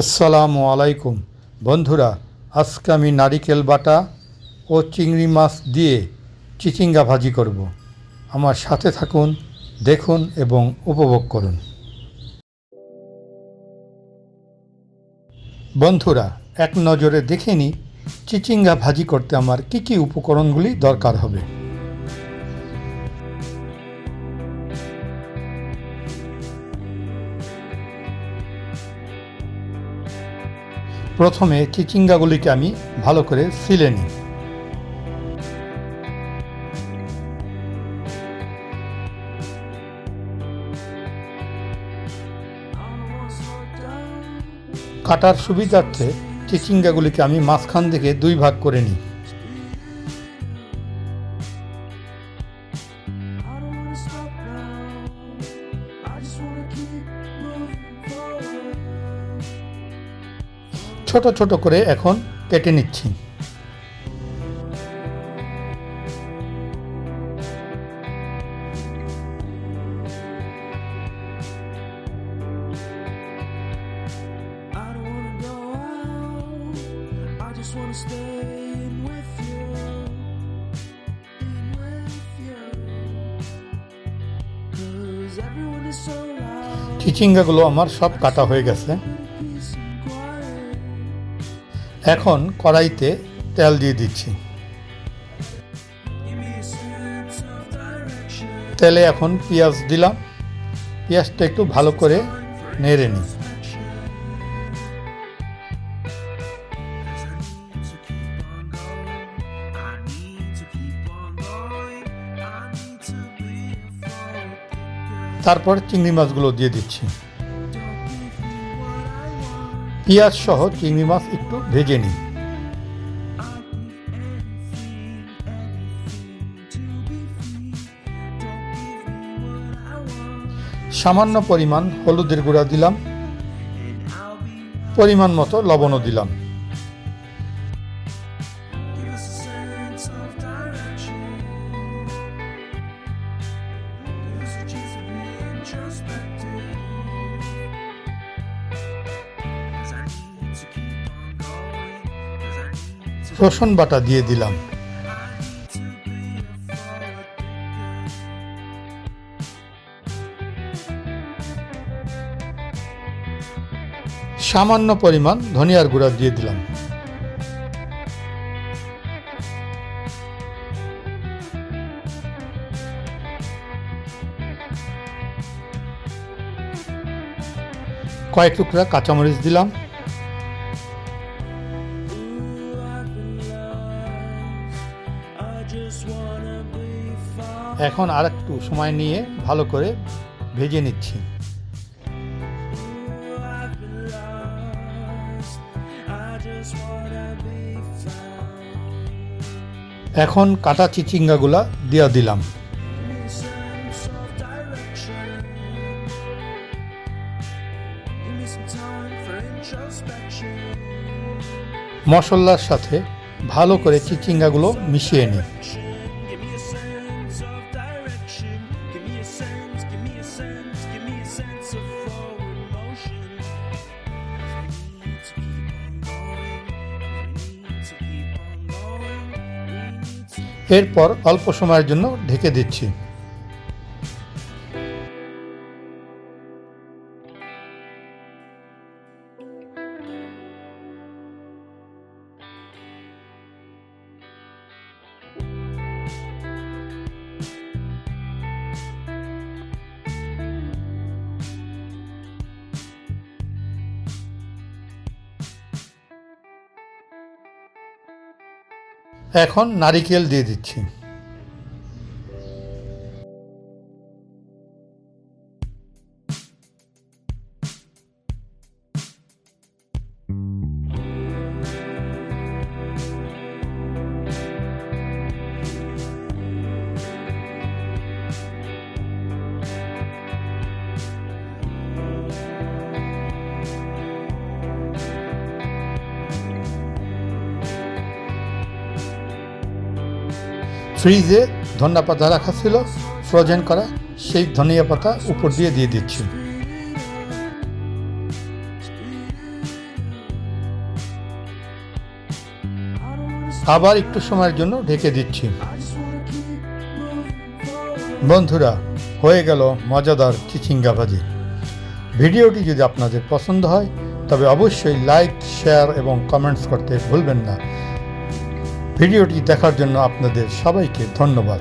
আসসালামু আলাইকুম। বন্ধুরা, আজকে আমি নারিকেল বাটা ও চিংড়ি মাছ দিয়ে চিচিঙ্গা ভাজি করব। আমার সাথে থাকুন, দেখুন এবং উপভোগ করুন। বন্ধুরা, এক নজরে দেখে নিই, চিচিঙ্গা ভাজি করতে আমার কী কী উপকরণগুলি দরকার হবে। প্রথমে চিচিঙ্গাগুলিকে আমি ভালো করে সিলে নিই। কাটার সুবিধার্থে চিচিঙ্গাগুলিকে আমি মাঝখান থেকে দুই ভাগ করে নিই। ছোট ছোট করে এখন কেটে নিচ্ছি। চিচিঙ্গাগুলো আমার সব কাটা হয়ে গেছে। এখন কড়াইতে তেল দিয়ে দিচ্ছি. তেলে এখন পেঁয়াজ দিলাম। পেঁয়াজটা একটু ভালো করে নেড়ে নিই। তারপর চিংড়ি মাছগুলো দিয়ে দিচ্ছি। পেঁয়াজ সহ চিংড়ি মাছ একটু ভেজে নিই সামান্য পরিমাণ হলুদের গুঁড়া দিলাম। পরিমাণ মতো লবণও দিলাম। রসুন বাটা দিয়ে দিলাম। সামান্য পরিমাণ ধনিয়ার গুঁড়া দিয়ে দিলাম। কয়েক টুকরা কাঁচামরিচ দিলাম। এখন আর একটু সময় নিয়ে ভালো করে ভেজে নিচ্ছি। এখন কাটা চিচিঙ্গাগুলা দিয়া দিলাম। মশলার সাথে ভালো করে চিচিঙ্গাগুলো মিশিয়ে নিই এরপর অল্প সময়ের জন্য ঢেকে দিচ্ছি। এখন নারিকেল দিয়ে দিচ্ছি। ফ্রিজে ধনিয়া পাতা রাখা ছিল, ফ্রোজেন করা, সেই ধনিয়া পাতা উপর দিয়ে দিয়ে দিচ্ছি। আবার একটু সময়ের জন্য ঢেকে দিচ্ছি। বন্ধুরা, হয়ে গেল মজাদার চিচিঙ্গা ভাজি ভিডিওটি যদি আপনাদের পছন্দ হয়, তবে অবশ্যই লাইক, শেয়ার এবং কমেন্টস করতে ভুলবেন না। ভিডিওটি দেখার জন্য আপনাদের সবাইকে ধন্যবাদ।